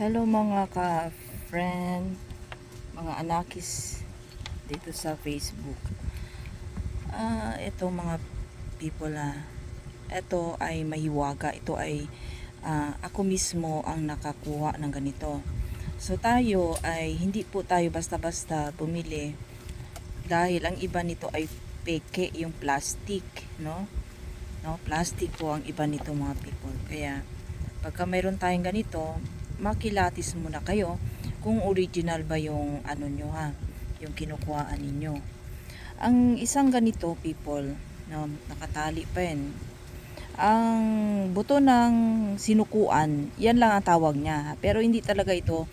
Hello mga ka-friend, mga anakis dito sa Facebook. Ah, ito mga people ah. Ito ay mahiwaga. Ito ay ah, ako mismo ang nakakuha ng ganito. So tayo ay hindi po tayo basta-basta bumili dahil ang iba nito ay peke yung plastic, no? No, plastic po ang iba nito mga people. Kaya pagka mayroon tayong ganito, makilatis muna kayo kung original ba yung ano nyo ha, yung kinukuhaan ninyo. Ang isang ganito people, no, nakatali pa yan. Ang buto ng sinukuan, yan lang ang tawag niya. Pero hindi talaga ito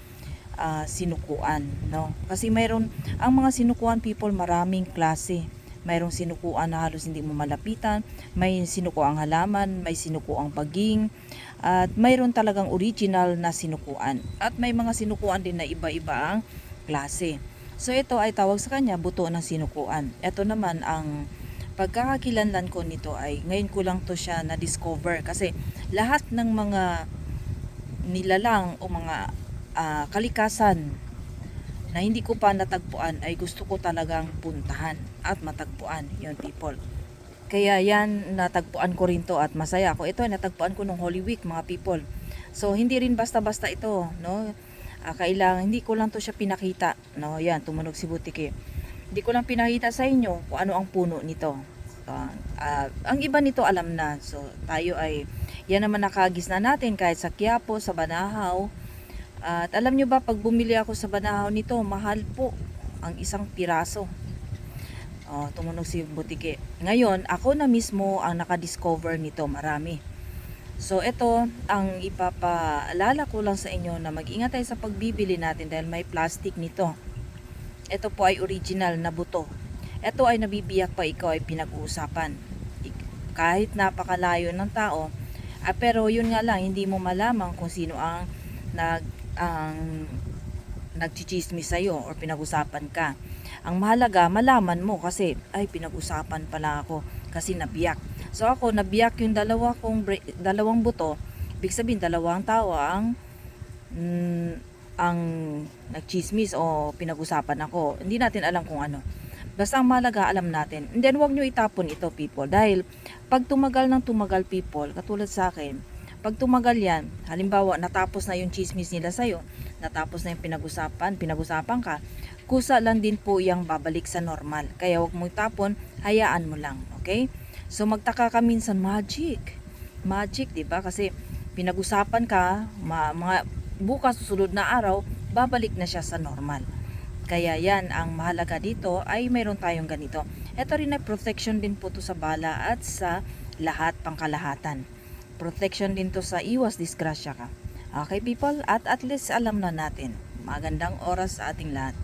ah, sinukuan, no? Kasi mayroon ang mga sinukuan people maraming klase. Mayroong sinukuan na halos hindi mo malapitan, may sinukuang halaman, may sinukuang paging, at mayroon talagang original na sinukuan. At may mga sinukuan din na iba-iba ang klase. So ito ay tawag sa kanya buto ng sinukuan. Ito naman ang pagkakakilanlan ko nito ay ngayon ko lang to siya na discover kasi lahat ng mga nilalang o mga ah, kalikasan na hindi ko pa natagpuan ay gusto ko talagang puntahan at matagpuan yon people. Kaya yan natagpuan ko rin to at masaya ako. Ito natagpuan ko nung Holy Week mga people. So hindi rin basta-basta ito, no? Ah, kailangan hindi ko lang to siya pinakita, no? Yan tumunog si Butiki. Hindi ko lang pinakita sa inyo kung ano ang puno nito. So, ah, ang iba nito alam na. So tayo ay yan naman nakagis na natin kahit sa Quiapo, sa Banahaw, at alam nyo ba, pag bumili ako sa Banahaw nito, mahal po ang isang piraso. Oh, tumunog si Butike. Ngayon, ako na mismo ang nakadiscover nito, marami. So, ito, ang ipapaalala ko lang sa inyo na mag-ingat tayo sa pagbibili natin dahil may plastic nito. Ito po ay original na buto. Ito ay nabibiyak pa ikaw ay pinag-uusapan. Kahit napakalayo ng tao, ah, pero yun nga lang, hindi mo malaman kung sino ang nag ang nagchichismis sa'yo or pinag-usapan ka. Ang mahalaga, malaman mo kasi, ay, pinag-usapan pala ako kasi nabiyak. So ako, nabiyak yung dalawa kong, dalawang buto. Ibig sabihin, dalawang tao ang, mm, ang nagchismis o pinag-usapan ako. Hindi natin alam kung ano. Basta ang mahalaga, alam natin. And then, huwag nyo itapon ito, people. Dahil, pag tumagal ng tumagal, people, katulad sa akin, pag tumagal yan, halimbawa, natapos na yung chismis nila sa'yo, natapos na yung pinag-usapan, pinag-usapan ka, kusa lang din po yung babalik sa normal. Kaya huwag mo itapon, hayaan mo lang, okay? So magtaka ka minsan, magic. Magic, 'di ba? Kasi pinag-usapan ka, ma- mga bukas susunod na araw, babalik na siya sa normal. Kaya yan, ang mahalaga dito ay mayroon tayong ganito. Ito rin ay protection din po to sa bala at sa lahat pangkalahatan. Protection din to sa iwas disgrasya ka. Okay people, at at least alam na natin. Magandang oras sa ating lahat.